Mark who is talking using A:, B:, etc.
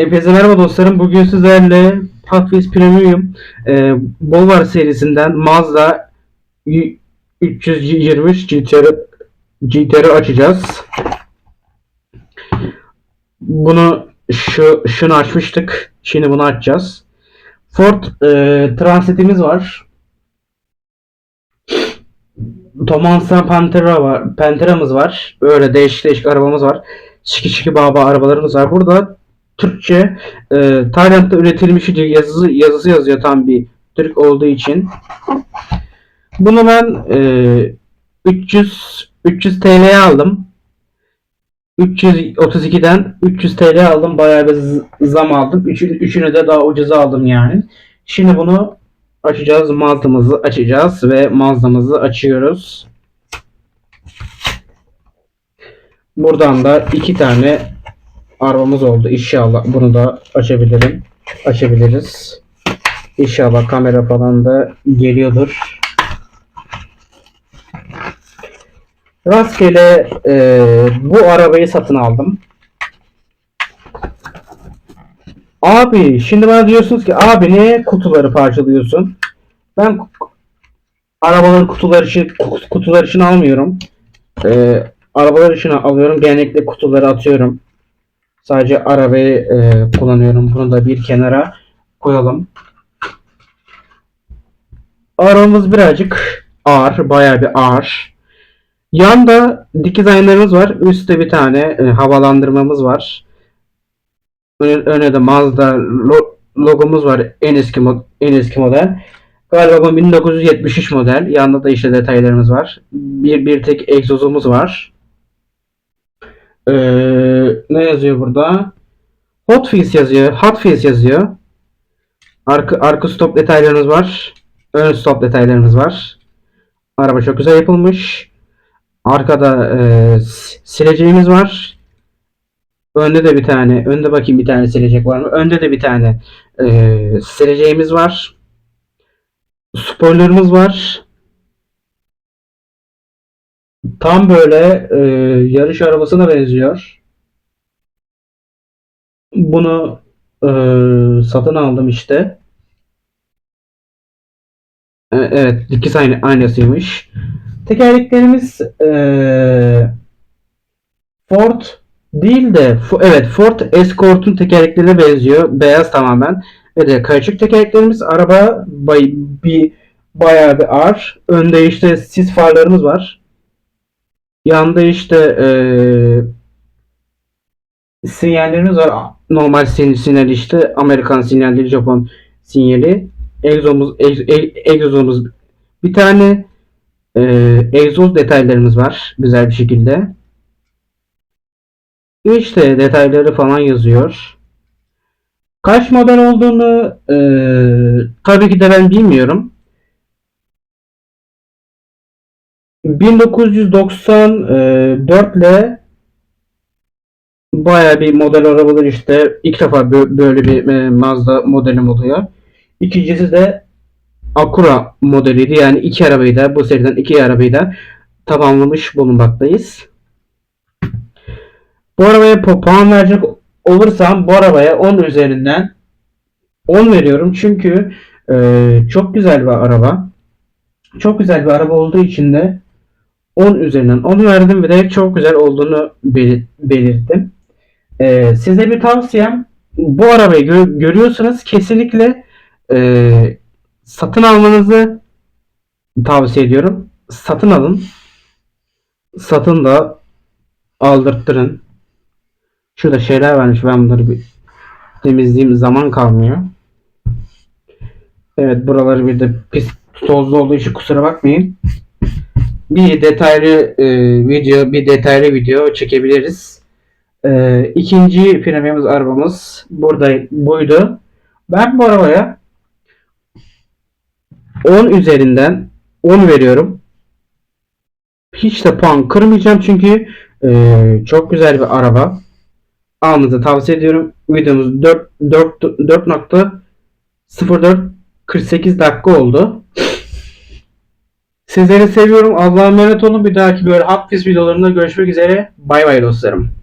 A: Hepinize merhaba dostlarım. Bugün sizlerle Wheels Premium e, Bolvar serisinden Mazda y- 323 GTR GTR açacağız. Bunu şu şunu açmıştık. Şimdi bunu açacağız. Ford e, Transit'imiz var. Tomansa Pantera var. Pantera'mız var. Öyle değişik değişik arabamız var. Şiki şiki baba arabalarımız var. Burada Türkçe e, Tayland'da üretilmiş yazısı, yazısı yazıyor tam bir Türk olduğu için. Bunu ben e, 300 300 TL'ye aldım. 332'den 300 TL aldım. Bayağı bir zam aldım. Üçünü, üçünü de daha ucuza aldım yani. Şimdi bunu açacağız. Mazda'mızı açacağız ve Mazda'mızı açıyoruz. Buradan da iki tane arabamız oldu. İnşallah bunu da açabilirim. Açabiliriz. İnşallah kamera falan da geliyordur. Rastgele e, bu arabayı satın aldım. Abi şimdi bana diyorsunuz ki abi ne kutuları parçalıyorsun? Ben arabaların kutuları için ku- kutular için almıyorum. E, arabalar için alıyorum. Genellikle kutuları atıyorum. Sadece arabayı e, kullanıyorum. Bunu da bir kenara koyalım. Arabamız birazcık ağır. Bayağı bir ağır. Yanda dikiz aynalarımız var. Üstte bir tane e, havalandırmamız var. De Mazda lo- logomuz var. En eski mod- en eski model. Galiba bu 1973 model. Yanında da işte detaylarımız var. Bir bir tek egzozumuz var. Ee, ne yazıyor burada? Hot Wheels yazıyor. Hot Wheels yazıyor. Arka, arka stop detaylarımız var. Ön stop detaylarımız var. Araba çok güzel yapılmış. Arkada e, sileceğimiz var. Önde de bir tane. Önde bakayım bir tane silecek var mı? Önde de bir tane e, sileceğimiz var. Spoilerımız var. Tam böyle e, yarış arabasına benziyor. Bunu e, satın aldım işte. E, evet, dikiz aynı, aynasıymış. Tekerleklerimiz e, Ford değil de evet Ford Escort'un tekerleklerine benziyor. Beyaz tamamen. Ve de karışık tekerleklerimiz araba bay, bir bayağı bir ağır. Önde işte sis farlarımız var. Yanda işte eee sinyallerimiz var. Normal sin sinyal işte. Amerikan sinyalleri, Japon sinyali. Egzomuz, egz, e- egzozumuz bir tane eee egzoz detaylarımız var. Güzel bir şekilde. İşte detayları falan yazıyor. Kaç model olduğunu eee, tabii ki de ben bilmiyorum. 1994 ile baya bir model arabalar işte ilk defa bö- böyle bir e, Mazda modelim oluyor. İkincisi de Acura modeliydi. Yani iki arabayı da bu seriden iki arabayı da tamamlamış bulunmaktayız. Bu arabaya pu- puan verecek olursam bu arabaya 10 üzerinden 10 veriyorum. Çünkü e, çok güzel bir araba. Çok güzel bir araba olduğu için de 10 üzerinden 10 verdim ve de çok güzel olduğunu belir- belirttim. Ee, size bir tavsiyem bu arabayı gö- görüyorsanız kesinlikle e, satın almanızı tavsiye ediyorum. Satın alın. Satın da aldırttırın. Şurada şeyler varmış. Ben bunları bir temizleyeyim. Zaman kalmıyor. Evet buraları bir de pis tozlu olduğu için kusura bakmayın bir detaylı e, video bir detaylı video çekebiliriz. E, ikinci premiumumuz arabamız burada buydu. Ben bu arabaya 10 üzerinden 10 veriyorum. Hiç de puan kırmayacağım çünkü e, çok güzel bir araba. Almanızı tavsiye ediyorum. Videomuz 4 4 4.04 48 dakika oldu. Sizleri seviyorum. Allah'a emanet olun. Bir dahaki böyle Wheels videolarında görüşmek üzere. Bay bay dostlarım.